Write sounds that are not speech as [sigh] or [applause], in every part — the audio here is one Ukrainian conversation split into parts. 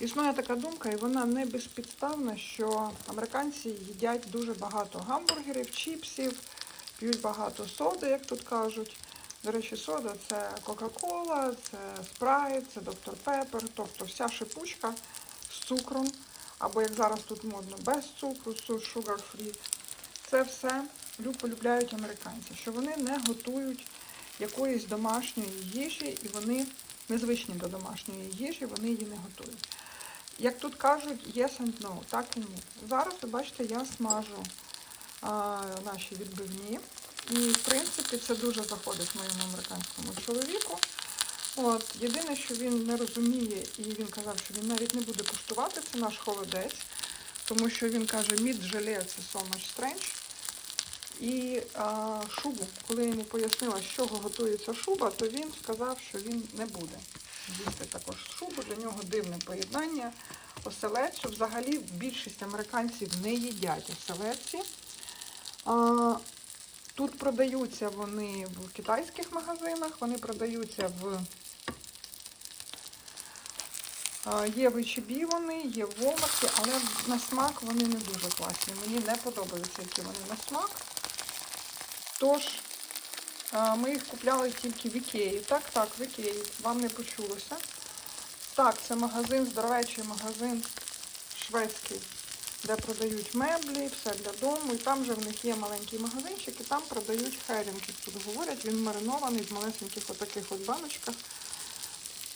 Існує така думка, і вона не безпідставна, що американці їдять дуже багато гамбургерів, чіпсів, п'ють багато соди, як тут кажуть. До речі, сода це Кока-Кола, це спрайт, це доктор Пеппер, тобто вся шипучка з цукром, або як зараз тут модно, без цукру, sugar free. Це все полюбляють американці, що вони не готують якоїсь домашньої їжі, і вони незвичні до домашньої їжі, вони її не готують. Як тут кажуть, yes and no, так і ні. Зараз, ви бачите, я смажу а, наші відбивні. І, в принципі, це дуже заходить моєму американському чоловіку. От, єдине, що він не розуміє, і він казав, що він навіть не буде куштувати, це наш холодець, тому що він каже, мід желе це so much strange. І а, шубу, коли я йому пояснила, з чого готується шуба, то він сказав, що він не буде їсти також шубу. Для нього дивне поєднання. Оселедць, що взагалі більшість американців не їдять оселедці. Тут продаються вони в китайських магазинах, вони продаються в Є в H&B вони, є в Walmart, але на смак вони не дуже класні. Мені не подобаються, які вони на смак. Тож, ми їх купляли тільки в Ікеї. Так, так, в Ікеї. Вам не почулося. Так, це магазин, здоровечий магазин шведський, де продають меблі, все для дому. І там же в них є маленький магазинчик, і там продають херінг, як тут говорять. Він маринований в малесеньких отаких от баночках.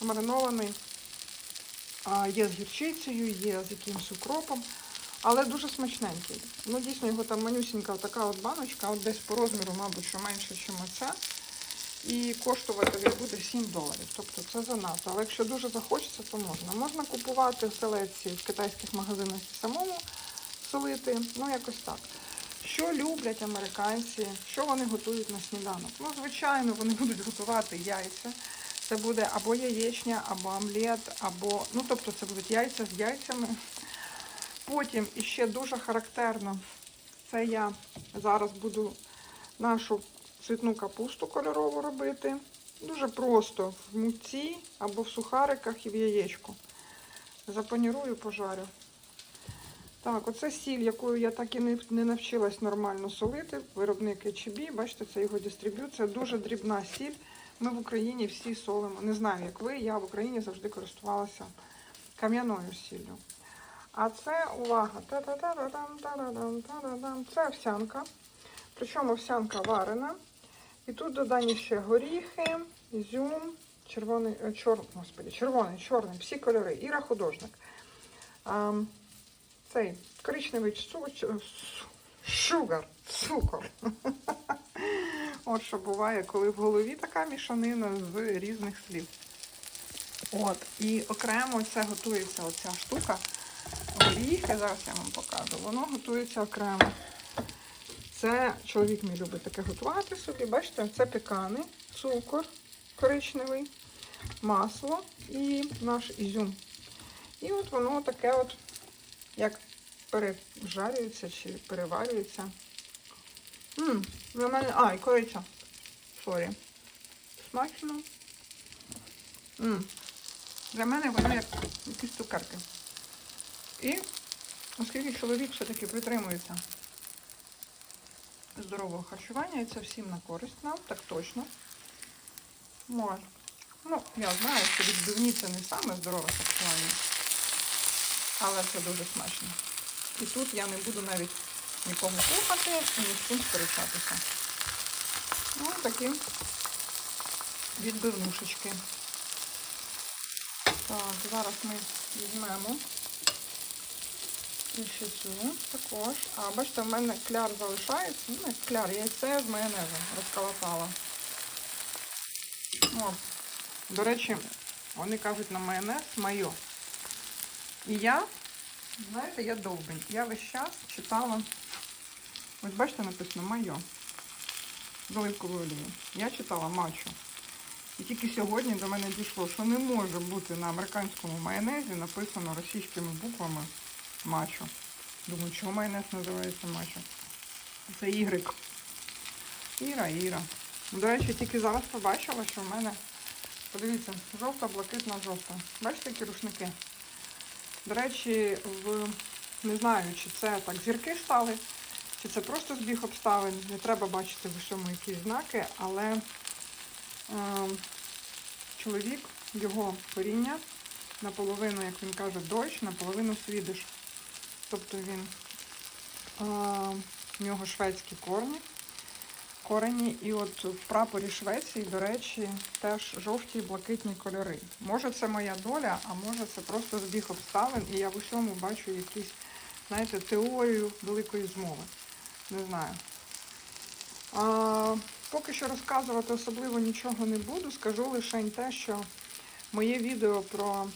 Маринований. Є з гірчицею, є з якимось укропом, але дуже смачненький. Ну, дійсно, його там манюсінька така от баночка, от десь по розміру, мабуть, що менше, ніж оця. І коштувати він буде 7 доларів. Тобто це занадто. Але якщо дуже захочеться, то можна. Можна купувати в селекції в китайських магазинах і самому солити. Ну, якось так. Що люблять американці, що вони готують на сніданок? Ну, звичайно, вони будуть готувати яйця. Це буде або яєчня, або омлет, або, ну, тобто це будуть яйця з яйцями. Потім іще дуже характерно, це я зараз буду нашу цвітну капусту кольорову робити. Дуже просто в муці або в сухариках і в яєчку. Запанірую, пожарю. Так, оце сіль, якою я так і не, не навчилась нормально солити. Виробник HB, бачите, це його дистриб'ют. Це дуже дрібна сіль. Ми в Україні всі солимо. Не знаю, як ви, я в Україні завжди користувалася кам'яною сіллю. А це увага. Це овсянка. Причому овсянка варена. І тут додані ще горіхи, ізюм, червоний, е, чор, господи, червоний, чорний, всі кольори. Іра художник. Цей коричневий шугар, цукор. [laughs] От що буває, коли в голові така мішанина з різних слів. От, і окремо це готується оця штука. Горіхи, зараз я вам покажу. Воно готується окремо. Це чоловік мій любить таке готувати собі. Бачите, це пекани, цукор коричневий, масло і наш ізюм. І от воно таке от, як пережарюється чи переварюється. Ммм, для мене. А, і кориця. Сорі. Смачно. Ммм. Для мене воно як якісь цукерки. І оскільки чоловік все-таки притримується здорового харчування, і це всім на користь нам, так точно. Може. Ну, я знаю, що відбивні це не саме здорове харчування, але це дуже смачно. І тут я не буду навіть нікому слухати і ні з ким сперечатися. Ну, такі відбивнушечки. Так, зараз ми візьмемо і цю також. А бачите, в мене кляр залишається. Ну, як кляр, яйце з майонезом розколотала. О, до речі, вони кажуть на майонез майо. І я, знаєте, я довбень. Я весь час читала, ось бачите, написано майо з оливковою олією. Я читала мачо. І тільки сьогодні до мене дійшло, що не може бути на американському майонезі написано російськими буквами мачо. Думаю, чого майонез називається мачо? Це Y. Іра, Іра. До речі, тільки зараз побачила, що в мене, подивіться, жовта, блакитна, жовта. Бачите, які рушники? До речі, в не знаю, чи це так зірки стали, чи це просто збіг обставин. Не треба бачити в усьому якісь знаки, але е, чоловік, його коріння наполовину, як він каже, дощ, наполовину свідиш. Тобто він е, в нього шведські корні. Корені, і от в прапорі Швеції, до речі, теж жовті і блакитні кольори. Може, це моя доля, а може це просто збіг обставин, і я в усьому бачу якісь, знаєте, теорію великої змови. Не знаю. А, поки що розказувати особливо нічого не буду. Скажу лише те, що моє відео про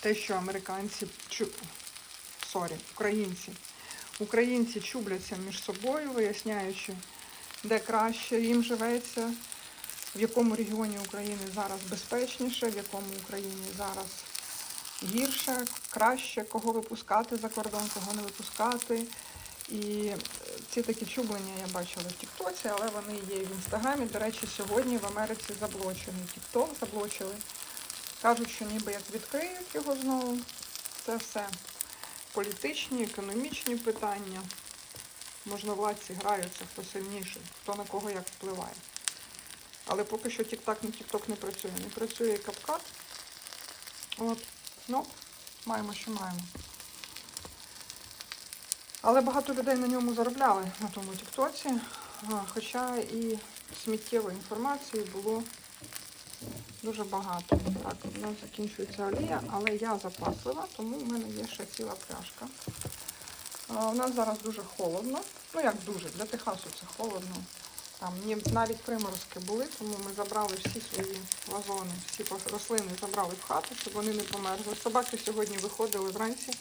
те, що американці. Сорі, українці. Українці чубляться між собою, виясняючи, де краще їм живеться, в якому регіоні України зараз безпечніше, в якому Україні зараз гірше, краще, кого випускати за кордон, кого не випускати. І ці такі чублення я бачила в Тіктоці, але вони є і в інстаграмі. До речі, сьогодні в Америці заблочений Тікток заблочили. Кажуть, що ніби як відкриють його знову. Це все політичні, економічні питання. Можновладці граються, хто сильніший, хто на кого як впливає. Але поки що тік-так, не тік-ток не працює. Не працює і капкат. От, ну, маємо, що маємо. Але багато людей на ньому заробляли на тому тіктоці, хоча і сміттєвої інформації було дуже багато. Так, у нас закінчується олія, але я запаслива, тому в мене є ще ціла пляшка. У нас зараз дуже холодно. Ну як дуже, для Техасу це холодно. Там навіть приморозки були, тому ми забрали всі свої вазони, всі рослини забрали в хату, щоб вони не померзли. Собаки сьогодні виходили вранці,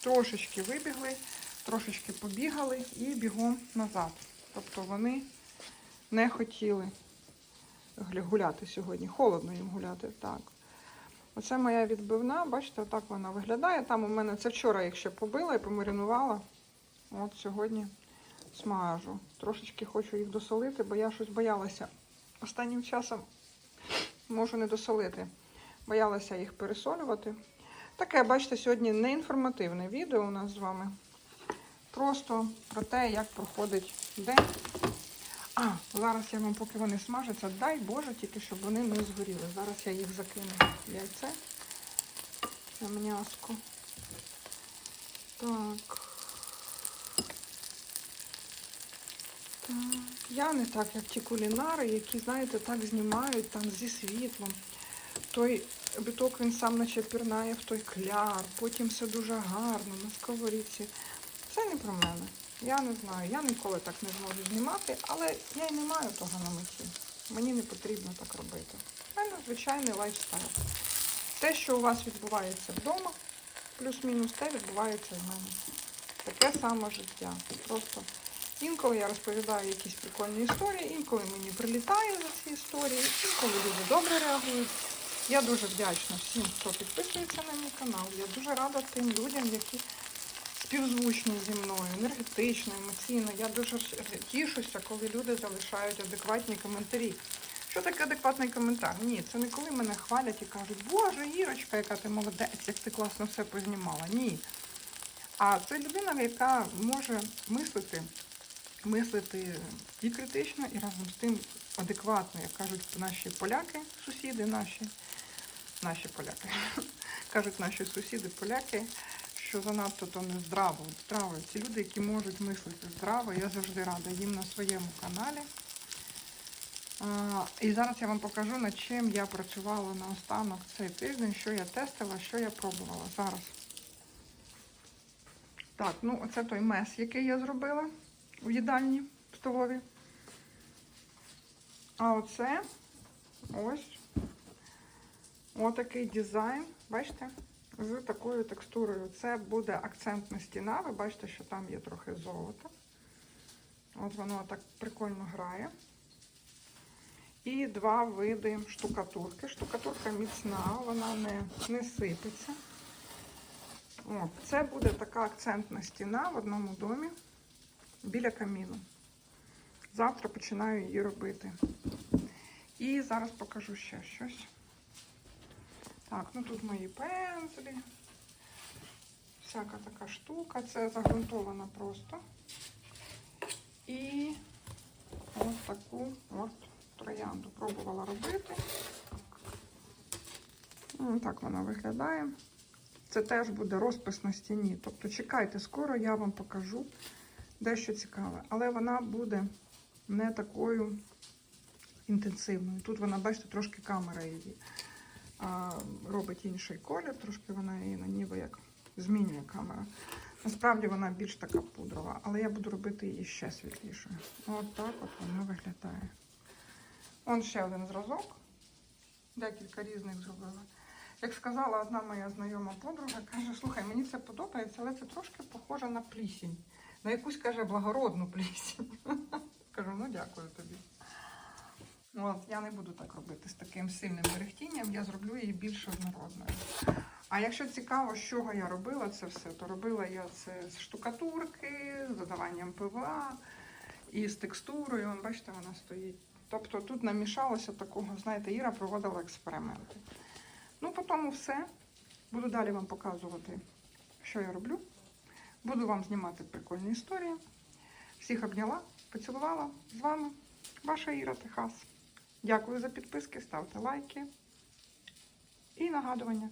трошечки вибігли, трошечки побігали і бігом назад. Тобто вони не хотіли гуляти сьогодні. Холодно їм гуляти. Так. Оце моя відбивна, бачите, отак вона виглядає. Там у мене це вчора їх ще побила і помаринувала. От сьогодні смажу. Трошечки хочу їх досолити, бо я щось боялася. Останнім часом можу не досолити. Боялася їх пересолювати. Таке, бачите, сьогодні не інформативне відео у нас з вами. Просто про те, як проходить день. А, зараз я вам, поки вони смажаться, дай Боже, тільки щоб вони не згоріли. Зараз я їх закину яйце. Це м'яско. Так. Так. Я не так, як ті кулінари, які, знаєте, так знімають там зі світлом. Той биток він сам наче пірнає в той кляр, потім все дуже гарно на сковорідці. Це не про мене. Я не знаю, я ніколи так не зможу знімати, але я й не маю того на меті. Мені не потрібно так робити. У мене звичайний лайфстайл. Те, що у вас відбувається вдома, плюс-мінус, те відбувається в мене. Таке саме життя. Просто інколи я розповідаю якісь прикольні історії, інколи мені прилітає за ці історії, інколи люди добре реагують. Я дуже вдячна всім, хто підписується на мій канал. Я дуже рада тим людям, які співзвучні зі мною, енергетично, емоційно. Я дуже тішуся, коли люди залишають адекватні коментарі. Що таке адекватний коментар? Ні, це не коли мене хвалять і кажуть, Боже, Ірочка, яка ти молодець, як ти класно все познімала. Ні. А це людина, яка може мислити, мислити і критично, і разом з тим адекватно, як кажуть наші поляки, сусіди наші, наші поляки, [laughs] кажуть наші сусіди, поляки, що занадто то не здраво. здраво. Ці люди, які можуть мислити здраво, я завжди рада їм на своєму каналі. А, І зараз я вам покажу, над чим я працювала на останок цей тиждень, що я тестила, що я пробувала. Зараз. Так, ну оце той мес, який я зробила у їдальні в столові. А оце ось отакий дизайн, бачите, з такою текстурою. Це буде акцентна стіна. Ви бачите, що там є трохи золота. От воно так прикольно грає. І два види штукатурки. Штукатурка міцна, вона не, не сипеться. О, це буде така акцентна стіна в одному домі біля каміну. Завтра починаю її робити. І зараз покажу ще щось. Так, ну тут мої пензлі. всяка така штука. Це загрунтована просто. І ось таку от троянду пробувала робити. Ну, так вона виглядає. Це теж буде розпис на стіні. Тобто чекайте, скоро я вам покажу дещо цікаве. Але вона буде не такою інтенсивною. Тут вона, бачите, трошки камера її робить інший колір, трошки вона її на ніби як змінює камера. Насправді вона більш така пудрова, але я буду робити її ще світлішою. От так от вона виглядає. Он ще один зразок. Декілька різних зробила. Як сказала одна моя знайома подруга, каже, слухай, мені це подобається, але це трошки похоже на плісінь. На якусь, каже, благородну плісінь. [laughs] Кажу, ну дякую тобі. От, я не буду так робити з таким сильним мерехтінням, я зроблю її більш однородною. А якщо цікаво, з чого я робила це все, то робила я це з штукатурки, з додаванням ПВА і з текстурою. Бачите, вона стоїть. Тобто тут намішалося такого, знаєте, Іра проводила експерименти. Ну, по тому все. Буду далі вам показувати, що я роблю. Буду вам знімати прикольні історії. Всіх обняла, поцілувала з вами. Ваша Іра Техас. Дякую за підписки, ставте лайки і нагадування.